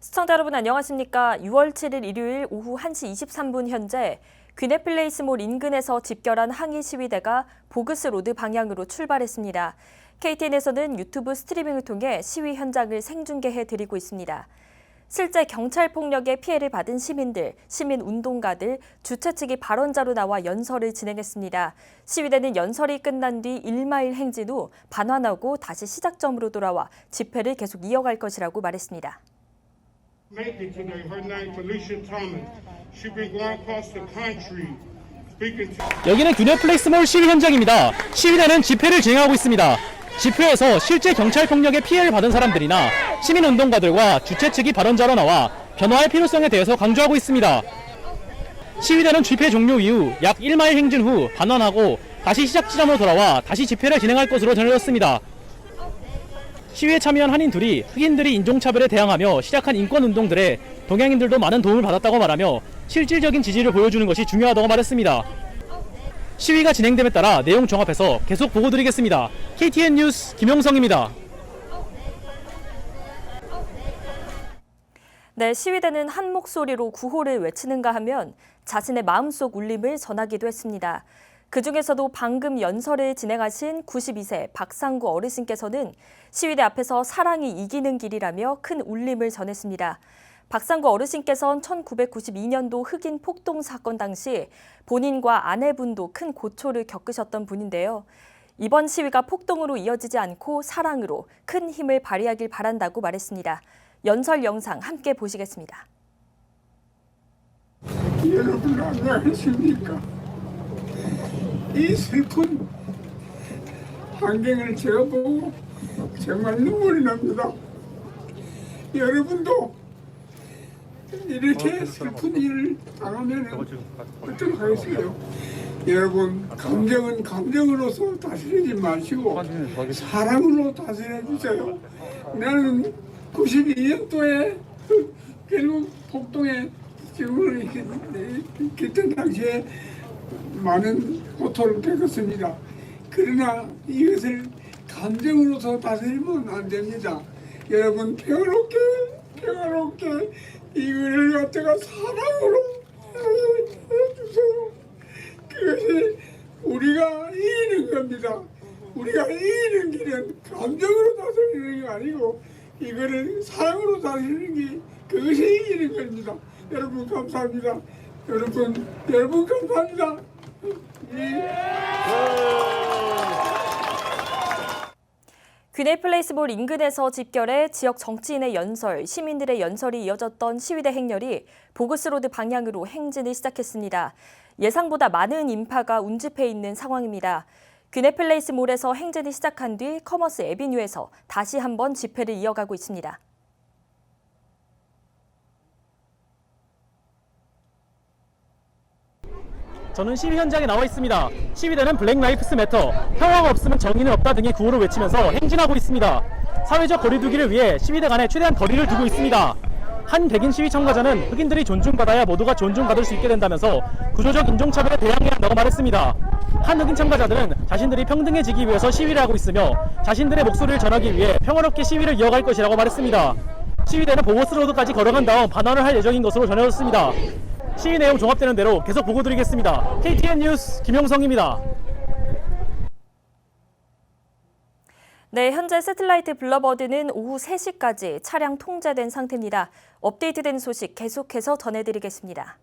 시청자 여러분 안녕하십니까? 6월 7일 일요일 오후 1시 23분 현재 귀네플레이스몰 인근에서 집결한 항의 시위대가 보그스 로드 방향으로 출발했습니다. KTN에서는 유튜브 스트리밍을 통해 시위 현장을 생중계해 드리고 있습니다. 실제 경찰 폭력에 피해를 받은 시민들, 시민 운동가들, 주최 측이 발언자로 나와 연설을 진행했습니다. 시위대는 연설이 끝난 뒤 1마일 행진 후 반환하고 다시 시작점으로 돌아와 집회를 계속 이어갈 것이라고 말했습니다. Make it today. Her name Felicia Thomas. She been going across the country 여기는 균네플레이스몰 시위 현장입니다. 시위대는 집회를 진행하고 있습니다. 집회에서 실제 경찰 폭력에 피해를 받은 사람들이나 시민운동가들과 주최 측이 발언자로 나와 변화의 필요성에 대해서 강조하고 있습니다. 시위대는 집회 종료 이후 약 1마일 행진 후 반환하고 다시 시작 지점으로 돌아와 다시 집회를 진행할 것으로 전해졌습니다. 시위에 참여한 한인 둘이 흑인들이 인종차별에 대항하며 시작한 인권운동들에 동양인들도 많은 도움을 받았다고 말하며 실질적인 지지를 보여주는 것이 중요하다고 말했습니다. 시위가 진행됨에 따라 내용 종합해서 계속 보고 드리겠습니다. KTN 뉴스 김용성입니다. 네, 시위대는 한 목소리로 구호를 외치는가 하면 자신의 마음속 울림을 전하기도 했습니다. 그 중에서도 방금 연설을 진행하신 92세 박상구 어르신께서는 시위대 앞에서 사랑이 이기는 길이라며 큰 울림을 전했습니다. 박상구 어르신께서는 1992년도 흑인 폭동 사건 당시 본인과 아내분도 큰 고초를 겪으셨던 분인데요. 이번 시위가 폭동으로 이어지지 않고 사랑으로 큰 힘을 발휘하길 바란다고 말했습니다. 연설 영상 함께 보시겠습니다. 여러분 안녕하십니까? 이 슬픈 환경을 제가 보고 정말 눈물이 납니다. 여러분도 이렇게 슬픈 일을 당하면 어떡하겠어요? 여러분 감정은 감정으로서 다스리지 마시고 사랑으로 다스려 주세요. 나는 92년도에 결국 폭동에 이렇게 그때 당시에 많은 고통을 겪었습니다. 그러나 이것을 감정으로서 다스리면 안 됩니다. 여러분 평화롭게 평화롭게 이거를 갖다가 사랑으로 해주세요. 그것이 우리가 이기는 겁니다. 우리가 이기는 길은 감정으로 다스리는 게 아니고 이거를 사랑으로 다스리는 게 그것이 이기는 겁니다. 여러분 감사합니다. 여러분 여러분 감사합니다. 예. 귀네플레이스몰 인근에서 집결해 지역 정치인의 연설, 시민들의 연설이 이어졌던 시위대 행렬이 보그스로드 방향으로 행진을 시작했습니다. 예상보다 많은 인파가 운집해 있는 상황입니다. 귀네플레이스몰에서 행진이 시작한 뒤 커머스 에비뉴에서 다시 한번 집회를 이어가고 있습니다. 저는 시위 현장에 나와 있습니다. 시위대는 블랙 라이프스 매터, 평화가 없으면 정의는 없다 등의 구호를 외치면서 행진하고 있습니다. 사회적 거리두기를 위해 시위대 간에 최대한 거리를 두고 있습니다. 한 백인 시위 참가자는 흑인들이 존중받아야 모두가 존중받을 수 있게 된다면서 구조적 인종차별에 대항해야 한다고 말했습니다. 한 흑인 참가자들은 자신들이 평등해지기 위해서 시위를 하고 있으며 자신들의 목소리를 전하기 위해 평화롭게 시위를 이어갈 것이라고 말했습니다. 시위대는 보고스로드까지 걸어간 다음 반환을 할 예정인 것으로 전해졌습니다. 시위 내용 종합되는 대로 계속 보고 드리겠습니다. KTN 뉴스 김용성입니다. 네, 현재 새틀라이트 블러버드는 오후 3시까지 차량 통제된 상태입니다. 업데이트된 소식 계속해서 전해드리겠습니다.